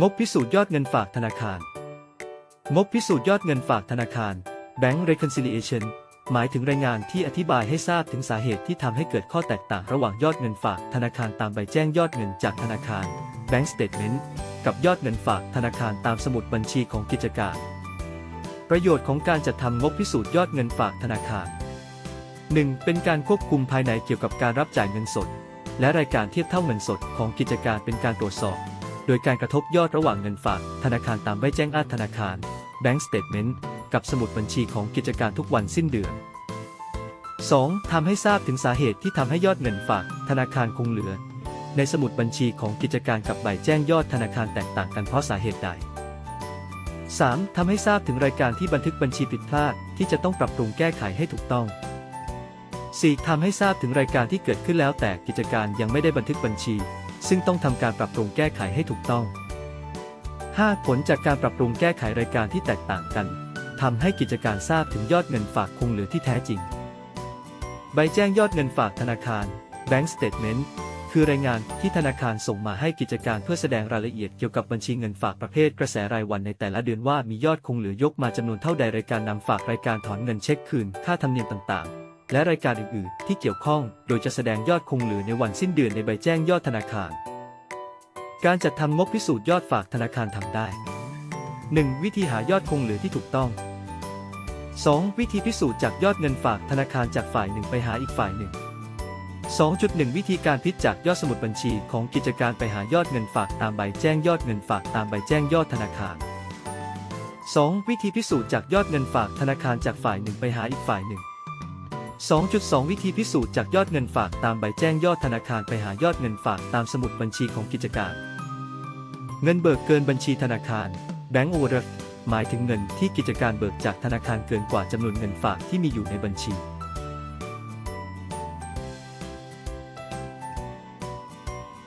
งบพิสูจน์ยอดเงินฝากธนาคาร งบพิสูจน์ยอดเงินฝากธนาคาร Bank Reconciliation หมายถึงรายงานที่อธิบายให้ทราบถึงสาเหตุที่ทำให้เกิดข้อแตกต่างระหว่างยอดเงินฝากธนาคารตามใบแจ้งยอดเงินจากธนาคาร Bank Statement กับยอดเงินฝากธนาคารตามสมุดบัญชีของกิจการ ประโยชน์ของการจัดทำงบพิสูจน์ยอดเงินฝากธนาคาร 1. เป็นการควบคุมภายในเกี่ยวกับการรับจ่ายเงินสด และรายการเทียบเท่าเงินสดของกิจการเป็นการตรวจสอบ โดยการกระทบยอดระหว่างเงินฝาก ธนาคารตามใบแจ้งอาธนาคาร Bank Statement กับสมุดบัญชีของกิจการทุกวันสิ้นเดือน 2. ทำให้ทราบถึงสาเหตุที่ทำให้ยอดเงินฝาก ธนาคารคงเหลือ ในสมุดบัญชีของกิจการกับใบแจ้งยอดธนาคารแตกต่างกันเพราะสาเหตุใด 3. ทำให้ทราบถึงรายการที่บันทึกบัญชีผิดพลาด ที่จะต้องปรับปรุงแก้ไขให้ถูกต้อง 4. ทำให้ทราบถึงรายการที่เกิดขึ้นแล้วแต่กิจการยังไม่ได้บันทึกบัญชี ซึ่งต้องทำการปรับปรุงแก้ไขให้ถูกต้อง 5. ผลจากการปรับปรุงแก้ไขรายการที่แตกต่างกันทำให้กิจการทราบถึงยอดเงินฝากคงเหลือที่แท้จริง ใบแจ้งยอดเงินฝากธนาคาร Bank Statement คือรายงานที่ธนาคารส่งมาให้กิจการเพื่อแสดงรายละเอียดเกี่ยวกับบัญชีเงินฝากประเภทกระแสรายวันในแต่ละเดือนว่ามียอดคงเหลือยกมาจำนวนเท่าใดรายการนำฝากรายการถอนเงินเช็คคืน ค่าธรรมเนียมต่างๆ และรายการอื่นๆ ที่เกี่ยวข้อง โดยจะแสดงยอดคงเหลือในวันสิ้นเดือนในใบแจ้งยอดธนาคาร การจัดทำงบพิสูจน์ยอดฝากธนาคารทำได้ 1. วิธีหายอดคงเหลือที่ถูกต้อง 2. วิธีพิสูจน์จากยอดเงินฝากธนาคารจากฝ่ายหนึ่งไปหาอีกฝ่ายหนึ่ง 2.1 วิธีการพิจจากยอดสมุดบัญชีของกิจการไปหายอดเงินฝากตามใบแจ้งยอดเงินฝากตามใบแจ้งยอดธนาคาร 2. วิธีพิสูจน์จากยอดเงินฝากธนาคารจากฝ่ายหนึ่งไปหาอีกฝ่ายหนึ่ง 2.2 วิธีพิสูจน์จากยอดเงินฝากตามใบแจ้งยอดธนาคารไปหายอดเงินฝากตามสมุดบัญชีของกิจการ เงินเบิกเกินบัญชีธนาคาร Bank Overdraft หมายถึงเงินที่กิจการเบิกจากธนาคารเกินกว่าจำนวนเงินฝากที่มีอยู่ในบัญชี